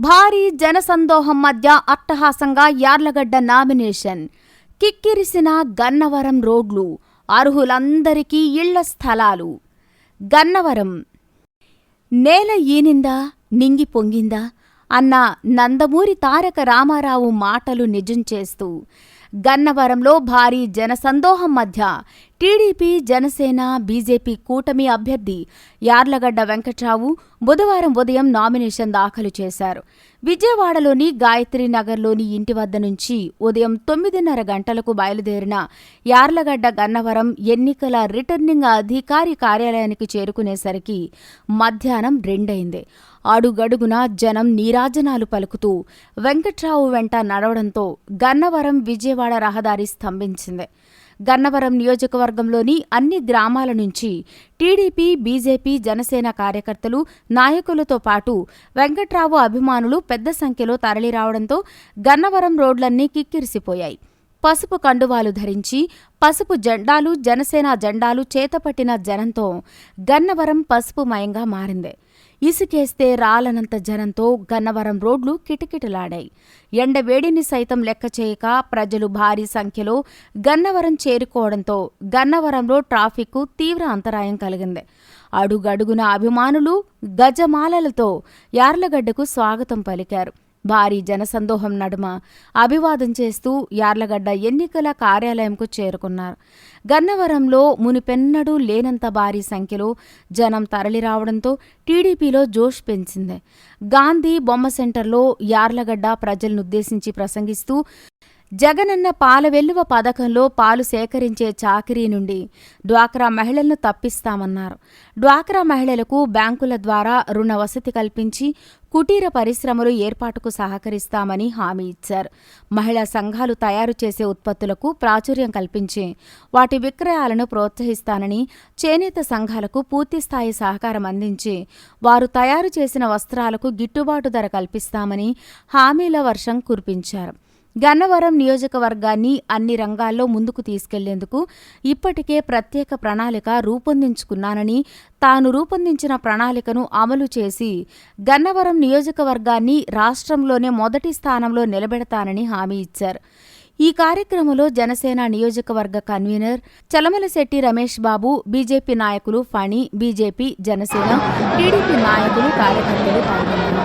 భారీ జనసందోహం మధ్య అట్టహాసంగా యార్లగడ్డ నామినేషన్. కిక్కిరిసిన గన్నవరం రోడ్లు అర్హులందరికీ ఇళ్ళ స్థలాలు. గన్నవరం. నేల ఈనిందా నింగి పొంగిందా అన్న నందమూరి తారక రామారావు మాటలు నిజం చేస్తూ గన్నవరంలో భారీ జనసందోహం మధ్య టీడీపీ జనసేన బీజేపీ కూటమి అభ్యర్థి యార్లగడ్డ వెంకట్రావు బుధవారం ఉదయం నామినేషన్ దాఖలు చేశారు. విజయవాడలోని గాయత్రి నగర్లోని ఇంటి వద్ద నుంచి ఉదయం తొమ్మిదిన్నర గంటలకు బయలుదేరిన యార్లగడ్డ గన్నవరం ఎన్నికల రిటర్నింగ్ అధికారి కార్యాలయానికి చేరుకునేసరికి మధ్యాహ్నం రెండైంది అడుగడుగున జనం నీరాజనాలు పలుకుతూ వెంకట్రావు వెంట నడవడంతో గన్నవరం విజయవాడ రహదారి స్తంభించింది. గన్నవరం నియోజకవర్గంలోని అన్ని గ్రామాల నుంచి టీడీపీ బీజేపీ జనసేన కార్యకర్తలు నాయకులతో పాటు వెంకట్రావు అభిమానులు పెద్ద సంఖ్యలో తరలిరావడంతో గన్నవరం రోడ్లన్నీ కిక్కిరిసిపోయాయి. పసుపు కండువాలు ధరించి పసుపు జెండాలు జనసేన జెండాలు చేతపట్టిన జనంతో గన్నవరం పసుపుమయంగా మారింది. ఇసుకేస్తే రాలనంత జనంతో గన్నవరం రోడ్లు కిటకిటలాడాయి. ఎండవేడిని సైతం లెక్క చేయక ప్రజలు భారీ సంఖ్యలో గన్నవరం చేరుకోవడంతో గన్నవరంలో ట్రాఫిక్కు తీవ్ర అంతరాయం కలిగింది. అడుగడుగున అభిమానులు గజమాలలతో యార్లగడ్డకు స్వాగతం పలికారు. భారీ జనసందోహం నడుమ అభివాదం చేస్తూ యార్లగడ్డ ఎన్నికల కార్యాలయంకు చేరుకున్నారు. గన్నవరంలో మునిపెన్నడూ లేనంత భారీ సంఖ్యలో జనం తరలిరావడంతో టీడీపీలో జోష్ పెంచింది. గాంధీ బొమ్మ సెంటర్లో యార్లగడ్డ ప్రజలనుద్దేశించి ప్రసంగిస్తూ జగనన్న పాలవెల్లువ పథకంలో పాలు సేకరించే చాకరీ నుండి డ్వాక్రా మహిళలను తప్పిస్తామన్నారు. డ్వాక్రా మహిళలకు బ్యాంకుల ద్వారా రుణ వసతి కల్పించి కుటీర పరిశ్రమలు ఏర్పాటుకు సహకరిస్తామని హామీ ఇచ్చారు. మహిళా సంఘాలు తయారు చేసే ఉత్పత్తులకు ప్రాచుర్యం కల్పించి వాటి విక్రయాలను ప్రోత్సహిస్తానని చేనేత సంఘాలకు పూర్తిస్థాయి సహకారం అందించి వారు తయారు చేసిన వస్త్రాలకు గిట్టుబాటు ధర కల్పిస్తామని హామీల వర్షం కురిపించారు. గన్నవరం నియోజకవర్గాన్ని అన్ని రంగాల్లో ముందుకు తీసుకెళ్ళేందుకు ఇప్పటికే ప్రత్యేక ప్రణాళిక రూపొందించుకున్నానని తాను రూపొందించిన ప్రణాళికను అమలు చేసి గన్నవరం నియోజకవర్గాన్ని రాష్ట్రంలోనే మొదటి స్థానంలో నిలబెడతానని హామీ ఇచ్చారు. ఈ కార్యక్రమంలో జనసేన నియోజకవర్గ కన్వీనర్ చలమలశెట్టి రమేష్ బాబు బీజేపీ నాయకులు ఫణి బీజేపీ జనసేన టీడీపీ నాయకులు కార్యకర్తలు పాల్గొన్నారు.